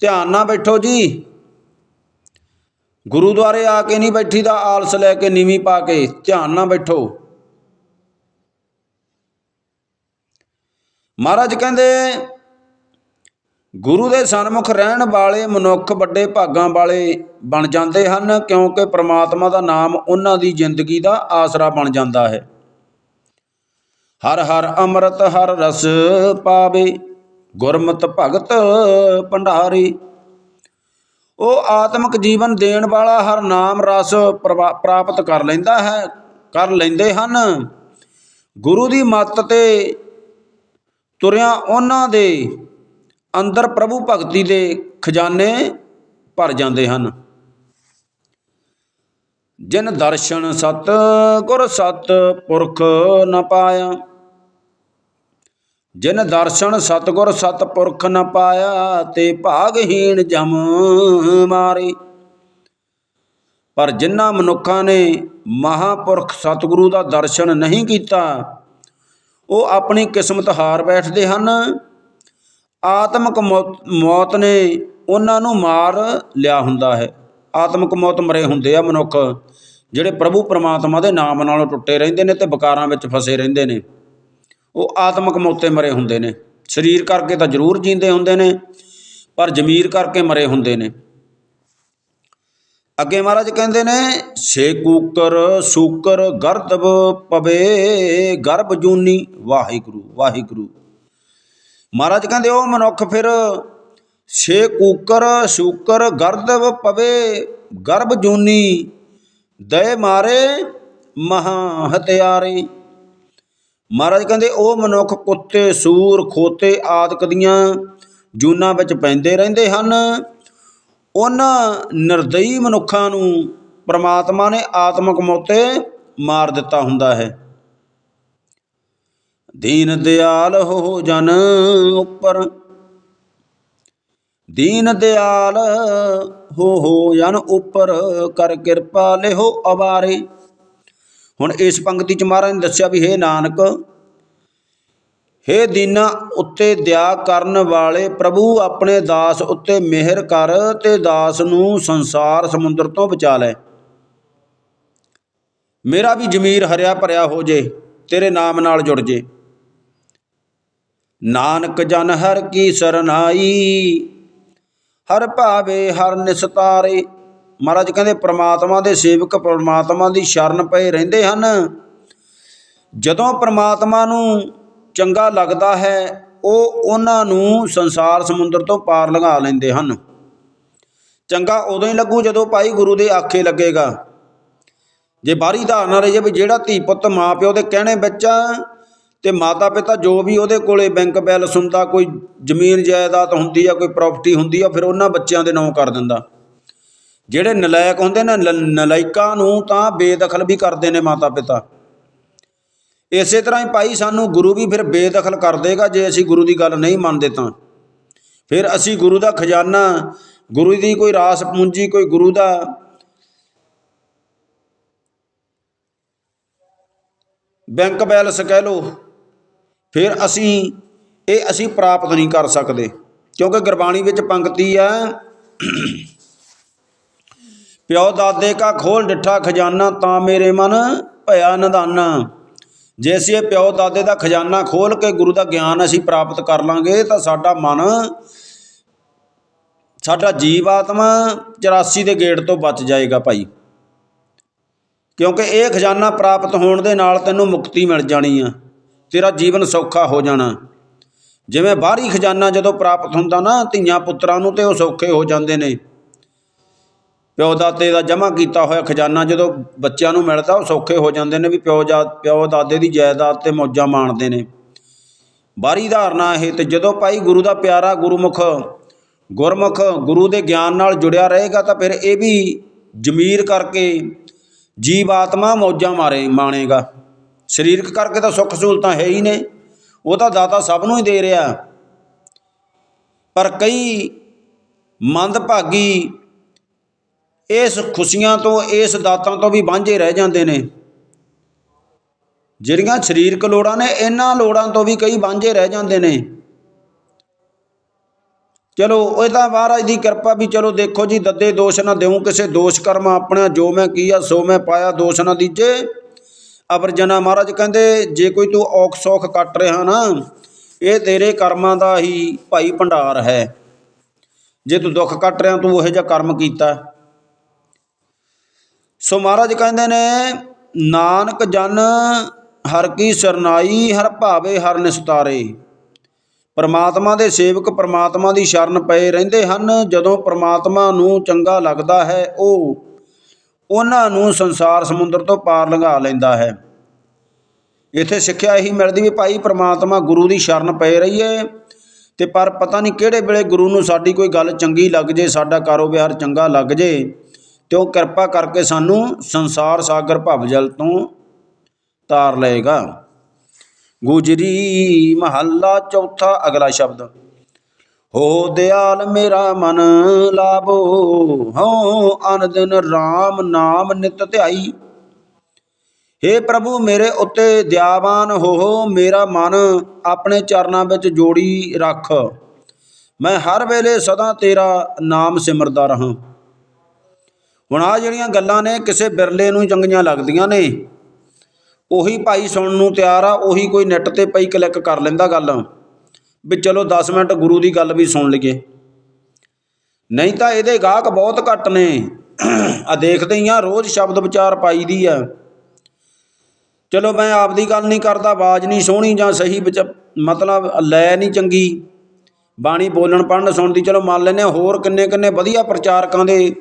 Speaker 1: ਧਿਆਨ ਨਾਲ ਬੈਠੋ ਜੀ। ਗੁਰੂਦੁਆਰੇ ਆ ਕੇ ਨਹੀਂ ਬੈਠੀ ਦਾ ਆਲਸ ਲੈ ਕੇ ਨੀਵੀਂ ਪਾ ਕੇ ਧਿਆਨ ਨਾਲ ਬੈਠੋ। ਮਹਾਰਾਜ ਕਹਿੰਦੇ, ਗੁਰੂ ਦੇ ਸਨਮੁਖ ਰਹਿਣ ਵਾਲੇ ਮਨੁੱਖ ਵੱਡੇ ਭਾਗਾਂ ਵਾਲੇ ਬਣ ਜਾਂਦੇ ਹਨ ਕਿਉਂਕਿ ਪ੍ਰਮਾਤਮਾ ਦਾ ਨਾਮ ਉਹਨਾਂ ਦੀ ਜ਼ਿੰਦਗੀ ਦਾ ਆਸਰਾ ਬਣ ਜਾਂਦਾ ਹੈ। ਹਰ ਹਰ ਅੰਮ੍ਰਿਤ ਹਰ ਰਸ ਪਾਵੇ, ਗੁਰਮਤਿ ਭਗਤ ਭੰਡਾਰੀ। ਉਹ ਆਤਮਿਕ ਜੀਵਨ ਦੇਣ ਵਾਲਾ ਹਰ ਨਾਮ ਰਸ ਪ੍ਰਵਾ- ਪ੍ਰਾਪਤ ਕਰ ਲੈਂਦਾ ਹੈ, ਕਰ ਲੈਂਦੇ ਹਨ। ਗੁਰੂ ਦੀ ਮੱਤ ਤੇ ਤੁਰਿਆ ਉਹਨਾਂ ਦੇ ਅੰਦਰ ਪ੍ਰਭੂ ਭਗਤੀ ਦੇ ਖਜ਼ਾਨੇ ਭਰ ਜਾਂਦੇ ਹਨ। ਜਿਨ ਦਰਸ਼ਨ ਸਤ ਗੁਰ ਸਤ ਪੁਰਖ ਨ ਪਾਇਆ। ਜਿਨ ਦਰਸ਼ਨ ਸਤਗੁਰ ਸਤਪੁਰਖ ਨ ਪਾਇਆ, ਤੇ ਭਾਗਹੀਣ ਜਮ ਮਾਰੇ। ਪਰ ਜਿਨ੍ਹਾਂ ਮਨੁੱਖਾਂ ਨੇ ਮਹਾਪੁਰਖ ਸਤਿਗੁਰੂ ਦਾ ਦਰਸ਼ਨ ਨਹੀਂ ਕੀਤਾ, ਉਹ ਆਪਣੀ ਕਿਸਮਤ ਹਾਰ ਬੈਠਦੇ ਹਨ। ਆਤਮਿਕ ਮੌਤ ਮੌਤ ਨੇ ਉਹਨਾਂ ਨੂੰ ਮਾਰ ਲਿਆ ਹੁੰਦਾ ਹੈ। ਆਤਮਿਕ ਮੌਤ ਮਰੇ ਹੁੰਦੇ ਆ ਮਨੁੱਖ, ਜਿਹੜੇ ਪ੍ਰਭੂ ਪਰਮਾਤਮਾ ਦੇ ਨਾਮ ਨਾਲੋਂ ਟੁੱਟੇ ਰਹਿੰਦੇ ਨੇ ਤੇ ਵਿਕਾਰਾਂ ਵਿੱਚ ਫਸੇ ਰਹਿੰਦੇ ਨੇ। ਉਹ ਆਤਮਿਕ ਮੌਤੇ ਮਰੇ ਹੁੰਦੇ ਨੇ। ਸਰੀਰ ਕਰਕੇ ਤਾਂ ਜ਼ਰੂਰ ਜੀਂਦੇ ਹੁੰਦੇ ਨੇ, ਪਰ ਜ਼ਮੀਰ ਕਰਕੇ ਮਰੇ ਹੁੰਦੇ ਨੇ। ਅੱਗੇ ਮਹਾਰਾਜ ਕਹਿੰਦੇ ਨੇ, ਸੇ ਕੂਕਰ ਸੂਕਰ ਗਰਦਬ ਪਵੇ, ਗਰਭ ਜੂਨੀ ਵਾਹਿਗੁਰੂ ਵਾਹਿਗੁਰੂ। ਮਹਾਰਾਜ ਕਹਿੰਦੇ, ਉਹ ਮਨੁੱਖ ਫਿਰ ਛੇ ਕੂਕਰ ਸ਼ੂਕਰ ਗਰਦਬ ਪਵੇ, ਗਰਭ ਜੂਨੀ, ਦਏ ਮਾਰੇ ਮਹਾ ਹਤਿਆਰੇ ਮਹਾਰਾਜ ਕਹਿੰਦੇ, ਉਹ ਮਨੁੱਖ ਕੁੱਤੇ, ਸੂਰ, ਖੋਤੇ ਆਦਿਕ ਦੀਆਂ ਜੂਨਾਂ ਵਿੱਚ ਪੈਂਦੇ ਰਹਿੰਦੇ ਹਨ। ਉਹਨਾਂ ਨਿਰਦਈ ਮਨੁੱਖਾਂ ਨੂੰ ਪ੍ਰਮਾਤਮਾ ਨੇ ਆਤਮਿਕ ਮੌਤੇ ਮਾਰ ਦਿੱਤਾ ਹੁੰਦਾ ਹੈ। ਦੀਨ ਦਿਆਲ ਹੋ ਜਨ ਉੱਪਰ। ਦੀਨ ਦਿਆਲ ਹੋ ਹੋ ਜਨ ਉੱਪਰ। ਕਰ ਕਿਰਪਾ ਲਿਹੋ ਅਵਾਰੇ। ਹੁਣ ਇਸ ਪੰਕਤੀ ਚ ਮਹਾਰਾਜ ਨੇ ਦੱਸਿਆ ਵੀ ਹੇ ਨਾਨਕ, ਹੇ ਦੀਨਾ ਉੱਤੇ ਦਇਆ ਕਰਨ ਵਾਲੇ ਪ੍ਰਭੂ ਆਪਣੇ ਦਾਸ ਉੱਤੇ ਮਿਹਰ ਕਰ ਤੇ ਦਾਸ ਨੂੰ ਸੰਸਾਰ ਸਮੁੰਦਰ ਤੋਂ ਬਚਾ ਲੈ। ਮੇਰਾ ਵੀ ਜ਼ਮੀਰ ਹਰਿਆ ਭਰਿਆ ਹੋ ਜੇ, ਤੇਰੇ ਨਾਮ ਨਾਲ ਜੁੜ ਜੇ। ਨਾਨਕ ਜਨ ਹਰ ਕੀ ਸਰਨਾਈ, ਹਰ ਭਾਵੇ ਹਰ ਨਿਸਤਾਰੇ ਮਹਾਰਾਜ ਕਹਿੰਦੇ ਪ੍ਰਮਾਤਮਾ ਦੇ ਸੇਵਕ ਪ੍ਰਮਾਤਮਾ ਦੀ ਸ਼ਰਨ ਪਏ ਰਹਿੰਦੇ ਹਨ। ਜਦੋਂ ਪ੍ਰਮਾਤਮਾ ਨੂੰ ਚੰਗਾ ਲੱਗਦਾ ਹੈ, ਉਹ ਉਹਨਾਂ ਨੂੰ ਸੰਸਾਰ ਸਮੁੰਦਰ ਤੋਂ ਪਾਰ ਲੰਘਾ ਲੈਂਦੇ ਹਨ। ਚੰਗਾ ਉਦੋਂ ਹੀ ਲੱਗੂ ਜਦੋਂ ਭਾਈ ਗੁਰੂ ਦੇ ਆਖੇ ਲੱਗੇਗਾ। ਜੇ ਬਾਹਰੀ ਧਾਰਨਾ ਰਹੀ ਵੀ ਜਿਹੜਾ ਧੀ ਪੁੱਤ ਮਾਂ ਪਿਓ ਦੇ ਕਹਿਣੇ ਵਿੱਚ ਆ, ਤੇ ਮਾਤਾ ਪਿਤਾ ਜੋ ਵੀ ਉਹਦੇ ਕੋਲੇ ਬੈਂਕ ਬੈਲੈਂਸ ਹੁੰਦਾ, ਕੋਈ ਜ਼ਮੀਨ ਜਾਇਦਾਦ ਹੁੰਦੀ ਆ, ਕੋਈ ਪ੍ਰਾਪਰਟੀ ਹੁੰਦੀ ਆ, ਫਿਰ ਉਹਨਾਂ ਬੱਚਿਆਂ ਦੇ ਨਾਂ ਕਰ ਦਿੰਦਾ। ਜਿਹੜੇ ਨਲਾਇਕ ਹੁੰਦੇ ਨੇ ਨ- ਨਲਾਇਕਾਂ ਨੂੰ ਤਾਂ ਬੇਦਖਲ ਵੀ ਕਰਦੇ ਨੇ ਮਾਤਾ ਪਿਤਾ ਇਸੇ ਤਰ੍ਹਾਂ ਹੀ ਭਾਈ ਸਾਨੂੰ ਗੁਰੂ ਵੀ ਫਿਰ ਬੇਦਖਲ ਕਰ ਦੇਗਾ ਜੇ ਅਸੀਂ ਗੁਰੂ ਦੀ ਗੱਲ ਨਹੀਂ ਮੰਨਦੇ ਤਾਂ। ਫਿਰ ਅਸੀਂ ਗੁਰੂ ਦਾ ਖਜ਼ਾਨਾ, ਗੁਰੂ ਦੀ ਕੋਈ ਰਾਸ ਪੂੰਜੀ, ਕੋਈ ਗੁਰੂ ਦਾ ਬੈਂਕ ਬੈਲੈਂਸ ਕਹਿ ਲਓ, ਫਿਰ ਅਸੀਂ ਇਹ ਅਸੀਂ ਪ੍ਰਾਪਤ ਨਹੀਂ ਕਰ ਸਕਦੇ। ਕਿਉਂਕਿ ਗੁਰਬਾਣੀ ਵਿੱਚ ਪੰਕਤੀ ਹੈ ਪਿਓ ਦਾਦੇ ਕਾ ਖੋਲ ਡਿੱਠਾ ਖਜ਼ਾਨਾ ਤਾਂ ਮੇਰੇ ਮਨ ਭਇਆ ਨਿਧਾਨਾ ਜੇ ਅਸੀਂ ਇਹ ਪਿਓ ਦਾਦੇ ਦਾ ਖਜ਼ਾਨਾ ਖੋਲ ਕੇ ਗੁਰੂ ਦਾ ਗਿਆਨ ਅਸੀਂ ਪ੍ਰਾਪਤ ਕਰ ਲਾਂਗੇ, ਤਾਂ ਸਾਡਾ ਮਨ, ਸਾਡਾ ਜੀਵ ਆਤਮਾ 84 ਦੇ ਗੇੜ ਤੋਂ ਬਚ ਜਾਏਗਾ ਭਾਈ। ਕਿਉਂਕਿ ਇਹ ਖਜ਼ਾਨਾ ਪ੍ਰਾਪਤ ਹੋਣ ਦੇ ਨਾਲ ਤੈਨੂੰ ਮੁਕਤੀ ਮਿਲ ਜਾਣੀ ਆ, ਤੇਰਾ ਜੀਵਨ ਸੌਖਾ ਹੋ ਜਾਣਾ। ਜਿਵੇਂ ਬਾਹਰੀ ਖਜ਼ਾਨਾ ਜਦੋਂ ਪ੍ਰਾਪਤ ਹੁੰਦਾ ਨਾ, ਧੀਆਂ ਪੁੱਤਰਾਂ ਨੂੰ ਤੇ ਉਹ ਸੌਖੇ ਹੋ ਜਾਂਦੇ ਨੇ। ਪਿਓ ਦਾਦੇ ਦਾ ਜਮ੍ਹਾਂ ਕੀਤਾ ਹੋਇਆ ਖਜ਼ਾਨਾ ਜਦੋਂ ਬੱਚਿਆਂ ਨੂੰ ਮਿਲਦਾ, ਉਹ ਸੌਖੇ ਹੋ ਜਾਂਦੇ ਨੇ ਵੀ ਪਿਓ ਜਾ, ਪਿਓ ਦਾਦੇ ਦੀ ਜਾਇਦਾਦ ਤੇ ਮੌਜਾਂ ਮਾਣਦੇ ਨੇ। ਬਾਹਰੀ ਧਾਰਨਾ ਇਹ ਤੇ ਜਦੋਂ ਭਾਈ ਗੁਰੂ ਦਾ ਪਿਆਰਾ ਗੁਰਮੁਖ ਗੁਰਮੁਖ ਗੁਰੂ ਦੇ ਗਿਆਨ ਨਾਲ ਜੁੜਿਆ ਰਹੇਗਾ ਤਾਂ ਫਿਰ ਇਹ ਵੀ ਜਮੀਰ ਕਰਕੇ ਜੀਵ ਆਤਮਾ ਮੌਜਾਂ ਮਾਰੇ, ਮਾਣੇਗਾ। ਸਰੀਰਕ ਕਰਕੇ ਤਾਂ ਸੁੱਖ ਸਹੂਲਤਾਂ ਹੈ ਹੀ ਨੇ, ਉਹ ਤਾਂ ਦਾਤਾ ਸਭ ਨੂੰ ਹੀ ਦੇ ਰਿਹਾ। ਪਰ ਕਈ ਮੰਦਭਾਗੀ ਇਸ ਖੁਸ਼ੀਆਂ ਤੋਂ, ਇਸ ਦਾਤਾਂ ਤੋਂ ਵੀ ਵਾਂਝੇ ਰਹਿ ਜਾਂਦੇ ਨੇ। ਜਿਹੜੀਆਂ ਸਰੀਰਕ ਲੋੜਾਂ ਨੇ, ਇਹਨਾਂ ਲੋੜਾਂ ਤੋਂ ਵੀ ਕਈ ਵਾਂਝੇ ਰਹਿ ਜਾਂਦੇ ਨੇ। ਚਲੋ ਇਹ ਤਾਂ ਮਹਾਰਾਜ ਦੀ ਕਿਰਪਾ ਵੀ ਚਲੋ ਦੇਖੋ ਜੀ, ਦੱਦੇ ਦੋਸ਼ ਨਾ ਦਿਉ ਕਿਸੇ ਦੋਸ਼ ਕਰਮ ਆਪਣਾ, ਜੋ ਮੈਂ ਕੀਆ, ਸੋ ਮੈਂ ਪਾਇਆ, ਦੋਸ਼ ਨਾ ਦੀਜੇ। ਅਬਰ ਜਨਾ ਮਹਾਰਾਜ ਕਹਿੰਦੇ, ਜੇ ਕੋਈ ਤੂੰ ਔਖ ਸੌਖ ਕੱਟ ਰਿਹਾ ਨਾ, ਇਹ ਤੇਰੇ ਕਰਮਾਂ ਦਾ ਹੀ ਭਾਈ ਭੰਡਾਰ ਹੈ। ਜੇ ਤੂੰ ਦੁੱਖ ਕੱਟ ਰਿਹਾ, ਤੂੰ ਉਹੋ ਜਿਹਾ ਕਰਮ ਕੀਤਾ। ਸੋ ਮਹਾਰਾਜ ਕਹਿੰਦੇ ਨੇ, ਨਾਨਕ ਜਨ ਹਰ ਕੀ ਸਰਨਾਈ, ਹਰ ਭਾਵੇ ਹਰ ਨਿਸਤਾਰੇ। ਪਰਮਾਤਮਾ ਦੇ ਸੇਵਕ ਪਰਮਾਤਮਾ ਦੀ ਸ਼ਰਨ ਪਏ ਰਹਿੰਦੇ ਹਨ, ਜਦੋਂ ਪਰਮਾਤਮਾ ਨੂੰ ਚੰਗਾ ਲੱਗਦਾ ਹੈ, ਉਹ ਉਹਨਾਂ ਨੂੰ ਸੰਸਾਰ ਸਮੁੰਦਰ ਤੋਂ ਪਾਰ ਲੰਘਾ ਲੈਂਦਾ ਹੈ। ਇੱਥੇ ਸਿੱਖਿਆ ਇਹੀ ਮਿਲਦੀ ਵੀ ਭਾਈ ਪਰਮਾਤਮਾ ਗੁਰੂ ਦੀ ਸ਼ਰਨ ਪਏ ਰਹੀਏ ਤੇ ਪਰ ਪਤਾ ਨਹੀਂ ਕਿਹੜੇ ਵੇਲੇ ਗੁਰੂ ਨੂੰ ਸਾਡੀ ਕੋਈ ਗੱਲ ਚੰਗੀ ਲੱਗ ਜੇ, ਸਾਡਾ ਕਾਰੋਬਾਰ ਚੰਗਾ ਲੱਗ ਜੇ। ਤੇ ਉਹ ਕਿਰਪਾ ਕਰਕੇ ਸਾਨੂੰ ਸੰਸਾਰ ਸਾਗਰ ਭਵਜਲ ਤੋਂ ਤਾਰ ਲਏਗਾ। ਗੁਜਰੀ ਮਹੱਲਾ ਚੌਥਾ ਅਗਲਾ ਸ਼ਬਦ, ਹੋ ਦਿਆਲ ਮੇਰਾ ਮਨ ਲਾਭੋ ਹਉ ਅਨ ਦਿਨ RAM ਨਾਮ ਨਿਤ ਧਿਆਈ। हे ਪ੍ਰਭੂ ਮੇਰੇ ਉੱਤੇ ਦਿਆਵਾਨ ਹੋ, ਮੇਰਾ ਮਨ ਆਪਣੇ ਚਰਨਾਂ ਵਿੱਚ ਜੋੜੀ ਰੱਖ। ਮੈਂ ਹਰ ਵੇਲੇ ਸਦਾ ਤੇਰਾ ਨਾਮ ਸਿਮਰਦਾ ਰਹਾਂ। ਹੁਣ ਆ ਜਿਹੜੀਆਂ ਗੱਲਾਂ ਨੇ, ਕਿਸੇ ਬਿਰਲੇ ਨੂੰ ਚੰਗੀਆਂ ਲੱਗਦੀਆਂ ਨੇ। ਉਹੀ ਭਾਈ ਸੁਣਨ ਨੂੰ ਤਿਆਰ ਆ, ਉਹੀ ਕੋਈ ਨੈਟ ਤੇ ਪਈ ਕਲਿੱਕ ਕਰ ਲੈਂਦਾ ਗੱਲ। ਵੀ ਚਲੋ 10 ਮਿੰਟ ਗੁਰੂ ਦੀ ਗੱਲ ਵੀ ਸੁਣ ਲਈਏ। ਨਹੀਂ ਤਾਂ ਇਹਦੇ ਗਾਹਕ ਬਹੁਤ ਘੱਟ ਨੇ। ਆ ਦੇਖਦੇ ਹੀ ਆ, ਰੋਜ਼ ਸ਼ਬਦ ਵਿਚਾਰ ਪਾਈ ਦੀ ਆ। ਚਲੋ ਮੈਂ ਆਪਦੀ ਗੱਲ ਨਹੀਂ ਕਰਦਾ, ਆਵਾਜ਼ ਨਹੀਂ ਸੋਹਣੀ ਜਾਂ ਸਹੀ ਵਿੱਚ ਮਤਲਬ ਲੈ ਨਹੀਂ ਚੰਗੀ। ਬਾਣੀ ਬੋਲਣ ਪੜਨ ਸੁਣਦੀ ਚਲੋ ਮੰਨ ਲੈਂਦੇ ਹਾਂ ਹੋਰ ਕਿੰਨੇ ਕਿੰਨੇ ਵਧੀਆ ਪ੍ਰਚਾਰਕਾਂ ਦੇ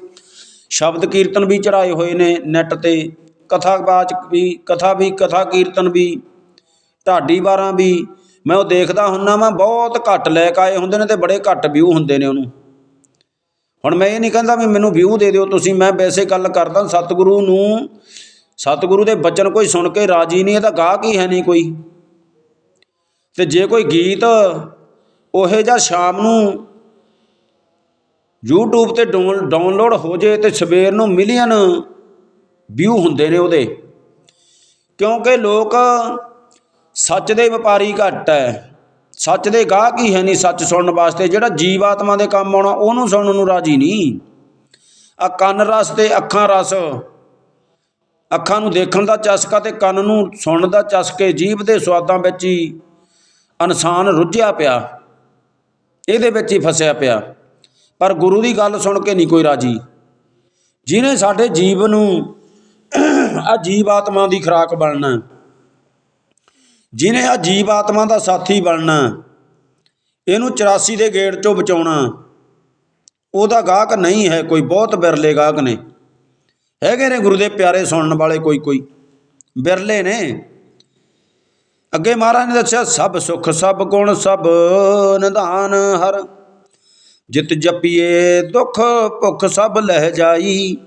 Speaker 1: ਸ਼ਬਦ ਕੀਰਤਨ ਵੀ ਚੜਾਏ ਹੋਏ ਨੇ ਨੈੱਟ ਤੇ ਕਥਾਵਾਚ ਵੀ, ਕਥਾ ਵੀ, ਕਥਾ ਕੀਰਤਨ ਵੀ, ਢਾਡੀ ਵਾਰਾਂ ਵੀ। ਮੈਂ ਉਹ ਦੇਖਦਾ ਹੁੰਨਾ ਵਾਂ, ਬਹੁਤ ਘੱਟ ਲੈ ਕੇ ਆਏ ਹੁੰਦੇ ਨੇ ਤੇ ਬੜੇ ਘੱਟ ਵਿਊ ਹੁੰਦੇ ਨੇ ਉਹਨੂੰ। ਹੁਣ ਮੈਂ ਇਹ ਨਹੀਂ ਕਹਿੰਦਾ ਵੀ ਮੈਨੂੰ ਵਿਊ ਦੇ ਦਿਓ ਤੁਸੀਂ, ਮੈਂ ਵੈਸੇ ਗੱਲ ਕਰਦਾ ਸਤਿਗੁਰੂ ਨੂੰ। ਸਤਿਗੁਰੂ ਦੇ ਬਚਨ ਕੋਈ ਸੁਣ ਕੇ ਰਾਜੀ ਨਹੀਂ ਇਹਦਾ ਗਾਹਕ ਹੀ ਹੈ ਨਹੀਂ ਕੋਈ। ਤੇ ਜੇ ਕੋਈ ਗੀਤ ਉਹੇ ਜਿਹਾ ਸ਼ਾਮ ਨੂੰ YouTube ਤੇ ਡਾਊਨ- ਡਾਊਨਲੋਡ ਹੋ ਜੇ ਤੇ ਸਵੇਰ ਨੂੰ ਮਿਲੀਅਨ ਵਿਊ ਹੁੰਦੇ ਨੇ ਉਹਦੇ। ਕਿਉਂਕਿ ਲੋਕ ਸੱਚ ਦੇ ਵਪਾਰੀ ਘੱਟ ਹੈ ਸੱਚ ਦੇ ਗਾਹਕ ਹੀ ਹੈ ਨਹੀਂ ਸੱਚ ਸੁਣਨ ਵਾਸਤੇ। ਜਿਹੜਾ ਜੀਵ ਆਤਮਾ ਦੇ ਕੰਮ ਆਉਣਾ, ਉਹਨੂੰ ਸੁਣਨ ਨੂੰ ਰਾਜੀ ਨਹੀਂ। ਆ ਕੰਨ ਰਸ ਤੇ ਅੱਖਾਂ ਰਸ। ਅੱਖਾਂ ਨੂੰ ਦੇਖਣ ਦਾ ਚਸਕਾ ਤੇ ਕੰਨ ਨੂੰ ਸੁਣਨ ਦਾ ਚਸਕੇ, ਜੀਭ ਦੇ ਸਵਾਦਾਂ ਵਿੱਚ ਹੀ ਇਨਸਾਨ ਰੁੱਝਿਆ ਪਿਆ। ਇਹਦੇ ਵਿੱਚ ਹੀ ਫਸਿਆ ਪਿਆ। ਪਰ ਗੁਰੂ ਦੀ ਗੱਲ ਸੁਣ ਕੇ ਨਹੀਂ ਕੋਈ ਰਾਜੀ। ਜਿਹਨੇ ਸਾਡੇ ਜੀਵ ਨੂੰ ਆ ਜੀਵ ਆਤਮਾ ਦੀ ਖੁਰਾਕ ਬਣਨਾ, ਜਿਹਨੇ ਆ ਜੀਵ ਆਤਮਾ ਦਾ ਸਾਥੀ ਬਣਨਾ, ਇਹਨੂੰ 84 ਦੇ ਗੇੜ ਚੋਂ ਬਚਾਉਣਾ, ਉਹਦਾ ਗਾਹਕ ਨਹੀਂ ਹੈ, ਕੋਈ ਬਹੁਤ ਬਿਰਲੇ ਗਾਹਕ ਨੇ। ਹੈਗੇ ਨੇ ਗੁਰੂ ਦੇ ਪਿਆਰੇ ਸੁਣਨ ਵਾਲੇ ਕੋਈ ਕੋਈ, ਬਿਰਲੇ ਨੇ। ਅੱਗੇ ਮਹਾਰਾਜ ਨੇ ਦੱਸਿਆ, ਸਭ ਸੁਖ, ਸਭ ਗੁਣ, ਸਭ ਨਿਧਾਨ ਹਰ। ਜਿਤ ਜਪੀਏ ਦੁੱਖ ਭੁੱਖ ਸਭ ਲਹਿ ਜਾਈ।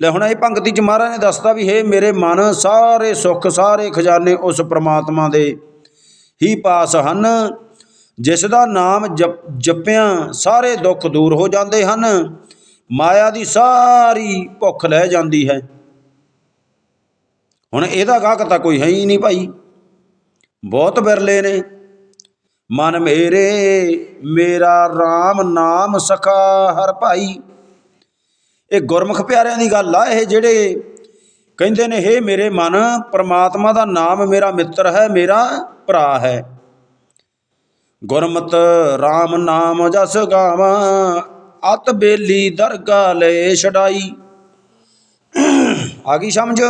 Speaker 1: ਲੈ ਹੁਣ ਇਹ ਪੰਕਤੀ ਚ ਮਹਾਰਾਜ ਨੇ ਦੱਸਦਾ ਵੀ, ਹੈ ਮੇਰੇ ਮਨ, ਸਾਰੇ ਸੁੱਖ, ਸਾਰੇ ਖਜ਼ਾਨੇ ਉਸ ਪ੍ਰਮਾਤਮਾ ਦੇ ਹੀ ਪਾਸ ਹਨ। ਜਿਸ ਦਾ ਨਾਮ ਜਪ- ਜਪਿਆਂ ਸਾਰੇ ਦੁੱਖ ਦੂਰ ਹੋ ਜਾਂਦੇ ਹਨ। ਮਾਇਆ ਦੀ ਸਾਰੀ ਭੁੱਖ ਲੈ ਜਾਂਦੀ ਹੈ। ਹੁਣ ਇਹਦਾ ਗਾਹਕ ਤਾਂ ਕੋਈ ਹੈ ਹੀ ਨਹੀਂ ਭਾਈ। ਬਹੁਤ ਬਿਰਲੇ ਨੇ। ਮਨ ਮੇਰੇ, ਮੇਰਾ RAM ਨਾਮ ਸਖਾ ਹਰ ਭਾਈ। ਇਹ ਗੁਰਮੁਖ ਪਿਆਰਿਆਂ ਦੀ ਗੱਲ ਆ, ਇਹ ਜਿਹੜੇ ਕਹਿੰਦੇ ਨੇ, ਹੇ ਮੇਰੇ ਮਨ, ਪ੍ਰਮਾਤਮਾ ਦਾ ਨਾਮ ਮੇਰਾ ਮਿੱਤਰ ਹੈ, ਮੇਰਾ ਭਰਾ ਹੈ। ਗੁਰਮਤ RAM ਨਾਮ ਜਸ ਗਾਵਾਂ, ਅਤ ਬੇਲੀ ਦਰਗਾ ਲੈ ਛਡਾਈ। ਆ ਗਈ ਸਮਝ?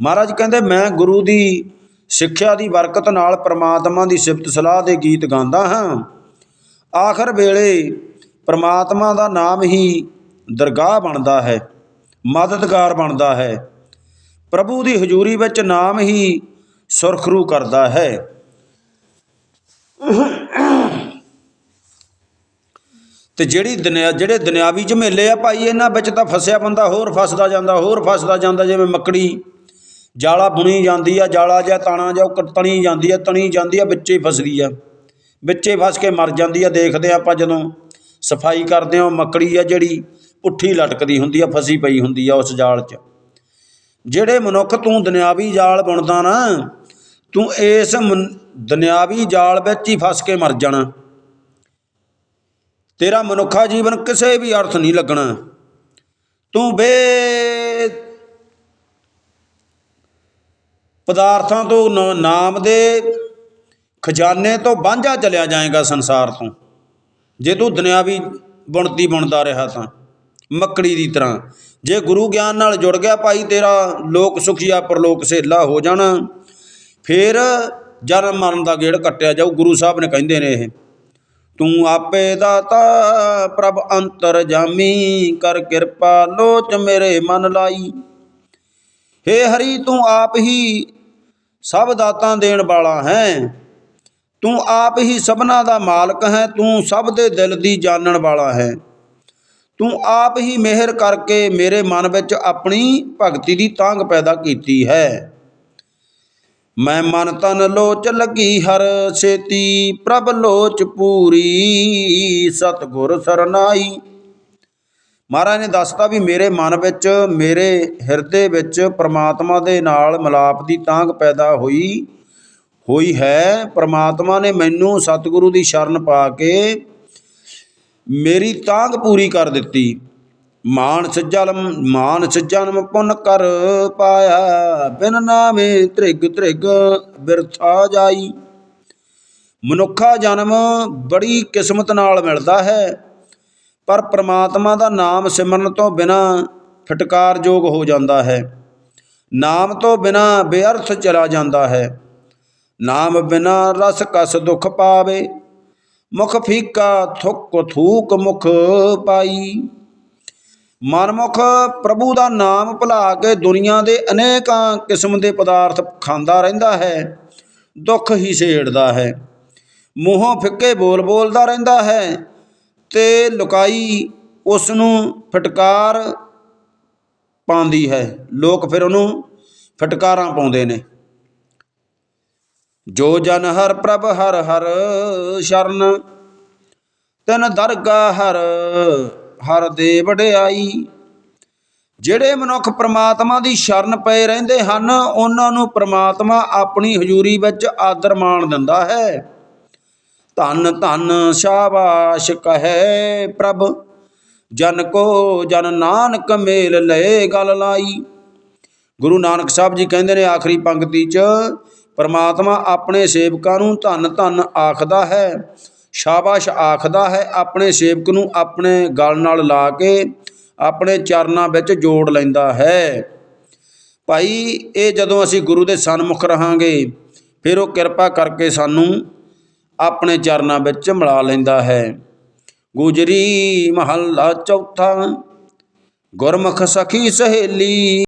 Speaker 1: ਮਹਾਰਾਜ ਕਹਿੰਦੇ, ਮੈਂ ਗੁਰੂ ਦੀ ਸਿੱਖਿਆ ਦੀ ਬਰਕਤ ਨਾਲ ਪ੍ਰਮਾਤਮਾ ਦੀ ਸਿਫਤ ਸਲਾਹ ਦੇ ਗੀਤ ਗਾਉਂਦਾ ਹਾਂ। ਆਖਰ ਵੇਲੇ ਪ੍ਰਮਾਤਮਾ ਦਾ ਨਾਮ ਹੀ ਦਰਗਾਹ ਬਣਦਾ ਹੈ, ਮਦਦਗਾਰ ਬਣਦਾ ਹੈ। ਪ੍ਰਭੂ ਦੀ ਹਜ਼ੂਰੀ ਵਿੱਚ ਨਾਮ ਹੀ ਸੁਰਖਰੂ ਕਰਦਾ ਹੈ। ਤੇ ਜਿਹੜੀ ਦੁਨਿਆ, ਜਿਹੜੇ ਦੁਨਿਆਵੀ ਝਮੇਲੇ ਆ ਭਾਈ, ਇਹਨਾਂ ਵਿੱਚ ਤਾਂ ਫਸਿਆ ਬੰਦਾ ਹੋਰ ਫਸਦਾ ਜਾਂਦਾ, ਹੋਰ ਫਸਦਾ ਜਾਂਦਾ, ਜਿਵੇਂ ਮੱਕੜੀ ਜਾਲਾ ਬੁਣੀ ਜਾਂਦੀ ਆ, ਜਾਲਾ ਜਾਂ ਤਾਣਾ ਜਾਂ ਉਹ ਤਣੀ ਜਾਂਦੀ ਆ, ਤਣੀ ਜਾਂਦੀ ਆ, ਵਿੱਚੇ ਫਸਦੀ ਆ। ਵਿੱਚੇ ਫਸ ਕੇ ਮਰ ਜਾਂਦੀ ਆ, ਦੇਖਦੇ ਆ ਆਪਾਂ ਜਦੋਂ ਸਫ਼ਾਈ ਕਰਦੇ ਹਾਂ ਮੱਕੜੀ ਆ ਜਿਹੜੀ ਪੁੱਠੀ ਲਟਕਦੀ ਹੁੰਦੀ ਆ, ਫਸੀ ਪਈ ਹੁੰਦੀ ਆ ਉਸ ਜਾਲ 'ਚ। ਜਿਹੜੇ ਮਨੁੱਖ ਤੂੰ ਦੁਨਿਆਵੀ ਜਾਲ ਬੁਣਦਾ ਨਾ, ਤੂੰ ਇਸ ਮਨ- ਦੁਨਿਆਵੀ ਜਾਲ ਵਿੱਚ ਹੀ ਫਸ ਕੇ ਮਰ ਜਾਣਾ। ਤੇਰਾ ਮਨੁੱਖਾ ਜੀਵਨ ਕਿਸੇ ਵੀ ਅਰਥ ਨਹੀਂ ਲੱਗਣਾ। ਤੂੰ ਬੇ ਪਦਾਰਥਾਂ ਤੋਂ ਨ- ਨਾਮ ਦੇ ਖਜ਼ਾਨੇ ਤੋਂ ਵਾਂਝਾ ਚਲਿਆ ਜਾਏਗਾ ਸੰਸਾਰ ਤੋਂ। ਜੇ ਤੂੰ ਦੁਨਿਆਵੀ ਬੁਣਤੀ ਬੁਣਦਾ ਰਿਹਾ ਤਾਂ, ਮੱਕੜੀ ਦੀ ਤਰ੍ਹਾਂ। ਜੇ ਗੁਰੂ ਗਿਆਨ ਨਾਲ ਜੁੜ ਗਿਆ ਭਾਈ, ਤੇਰਾ ਲੋਕ ਸੁਖੀਆ ਪਰਲੋਕ ਸੇਲਾ ਹੋ ਜਾਣਾ, ਫਿਰ ਜਨਮ ਮਰਨ ਦਾ ਗੇੜ ਕੱਟਿਆ ਜਾਊ, ਗੁਰੂ ਸਾਹਿਬ ਨੇ ਕਹਿੰਦੇ ਨੇ ਇਹ। ਤੂੰ ਆਪੇ ਦਾਤਾ, ਪ੍ਰਭ ਅੰਤਰ ਜਾਮੀ, ਕਰ ਕਿਰਪਾ, ਲੋਚ ਮੇਰੇ ਮਨ ਲਾਈ। ਹੇ ਹਰੀ, ਤੂੰ ਆਪ ਹੀ ਸਭ ਦਾਤਾਂ ਦੇਣ ਵਾਲਾ ਹੈ। ਤੂੰ ਆਪ ਹੀ ਸਭਨਾ ਦਾ ਮਾਲਕ ਹੈ, ਤੂੰ ਸਭ ਦੇ ਦਿਲ ਦੀ ਜਾਣਨ ਵਾਲਾ ਹੈ। ਤੂੰ ਆਪ ਹੀ ਮਿਹਰ ਕਰਕੇ ਮੇਰੇ ਮਨ ਵਿੱਚ ਆਪਣੀ ਭਗਤੀ ਦੀ ਤਾਂਗ ਪੈਦਾ ਕੀਤੀ ਹੈ। ਮੈਂ ਮਨ ਤਨ ਲੋਚ ਲੱਗੀ, ਹਰ ਛੇਤੀ ਪ੍ਰਭ ਲੋਚ ਪੂਰੀ, ਸਤਗੁਰ ਸਰਨਾਈ। ਮਹਾਰਾਜ ਨੇ ਦੱਸਤਾ ਵੀ ਮੇਰੇ ਮਨ ਵਿੱਚ, ਮੇਰੇ ਹਿਰਦੇ ਵਿੱਚ ਪ੍ਰਮਾਤਮਾ ਦੇ ਨਾਲ ਮਿਲਾਪ ਦੀ ਤਾਂਘ ਪੈਦਾ ਹੋਈ ਹੋਈ ਹੈ। ਪ੍ਰਮਾਤਮਾ ਨੇ ਮੈਨੂੰ ਸਤਿਗੁਰੂ ਦੀ ਸ਼ਰਨ ਪਾ ਕੇ ਮੇਰੀ ਤਾਂਘ ਪੂਰੀ ਕਰ ਦਿੱਤੀ। ਮਾਨਸ ਜਨਮ ਮਾਨਸ ਜਨਮ ਪੁੰਨ ਕਰ ਪਾਇਆ, ਬਿਨ ਨਾਮੇ ਤ੍ਰਿਗ ਤ੍ਰਿਗ ਬਿਰਥਾ ਜਾਈ। ਮਨੁੱਖਾ ਜਨਮ ਬੜੀ ਕਿਸਮਤ ਨਾਲ ਮਿਲਦਾ ਹੈ। ਪਰ ਪ੍ਰਮਾਤਮਾ ਦਾ ਨਾਮ ਸਿਮਰਨ ਤੋਂ ਬਿਨਾ ਫਟਕਾਰਯੋਗ ਹੋ ਜਾਂਦਾ ਹੈ। ਨਾਮ ਤੋਂ ਬਿਨਾ ਬੇਅਰਥ ਚਲਾ ਜਾਂਦਾ ਹੈ। ਨਾਮ ਬਿਨਾ ਰਸ ਕਸ ਦੁਖ ਪਾਵੇ। ਮੁਖ ਫੀਕਾ ਥੁੱਕ ਥੂਕ ਮੁਖ ਪਾਈ। ਮਨਮੁਖ ਪ੍ਰਭੂ ਦਾ ਨਾਮ ਭੁਲਾ ਕੇ ਦੁਨੀਆ ਦੇ ਅਨੇਕਾਂ ਕਿਸਮ ਦੇ ਪਦਾਰਥ ਖਾਂਦਾ ਰਹਿੰਦਾ ਹੈ। ਦੁੱਖ ਹੀ ਛੇੜਦਾ ਹੈ। ਮੂੰਹੋਂ ਫਿੱਕੇ ਬੋਲ ਬੋਲਦਾ ਰਹਿੰਦਾ ਹੈ। ਤੇ ਲੁਕਾਈ ਉਸ ਨੂੰ ਫਟਕਾਰ ਪਾਉਂਦੀ ਹੈ। ਲੋਕ ਫਿਰ ਉਹਨੂੰ ਫਟਕਾਰਾਂ ਪਾਉਂਦੇ ਨੇ। ਜੋ ਜਨ ਹਰ ਪ੍ਰਭ ਹਰ ਹਰ ਸ਼ਰਨ, ਤਨ ਦਰਗਾ ਹਰ ਹਰ ਦੇ ਵਡਿਆਈ ਜਿਹੜੇ ਮਨੁੱਖ ਪ੍ਰਮਾਤਮਾ ਦੀ ਸ਼ਰਨ ਪਏ ਰਹਿੰਦੇ ਹਨ, ਉਹਨਾਂ ਨੂੰ ਪ੍ਰਮਾਤਮਾ ਆਪਣੀ ਹਜ਼ੂਰੀ ਵਿੱਚ ਆਦਰ ਮਾਣ ਦਿੰਦਾ ਹੈ। ਧੰਨ ਧੰਨ ਸ਼ਾਬਾਸ਼ ਕਹੈ ਪ੍ਰਭ, ਜਨ ਕੋ ਜਨ ਨਾਨਕ ਮੇਲ ਲਏ ਗਲ ਲਾਈ। ਗੁਰੂ ਨਾਨਕ ਸਾਹਿਬ ਜੀ ਕਹਿੰਦੇ ਨੇ ਆਖਰੀ ਪੰਕਤੀ 'ਚ, ਪਰਮਾਤਮਾ ਆਪਣੇ ਸੇਵਕਾਂ ਨੂੰ ਧੰਨ ਧੰਨ ਆਖਦਾ ਹੈ, ਸ਼ਾਬਾਸ਼ ਆਖਦਾ ਹੈ, ਆਪਣੇ ਸੇਵਕ ਨੂੰ ਆਪਣੇ ਗਲ ਨਾਲ ਲਾ ਕੇ ਆਪਣੇ ਚਰਨਾਂ ਵਿੱਚ ਜੋੜ ਲੈਂਦਾ ਹੈ। ਭਾਈ, ਇਹ ਜਦੋਂ ਅਸੀਂ ਗੁਰੂ ਦੇ ਸਨਮੁਖ ਰਹਾਂਗੇ, ਫਿਰ ਉਹ ਕਿਰਪਾ ਕਰਕੇ ਸਾਨੂੰ ਆਪਣੇ ਚਰਨਾਂ ਵਿੱਚ ਮਿਲਾ ਲੈਂਦਾ ਹੈ। ਗੁਜਰੀ ਮਹੱਲਾ ਚੌਥਾ ਗੁਰਮੁਖ ਸਖੀ ਸਹੇਲੀ।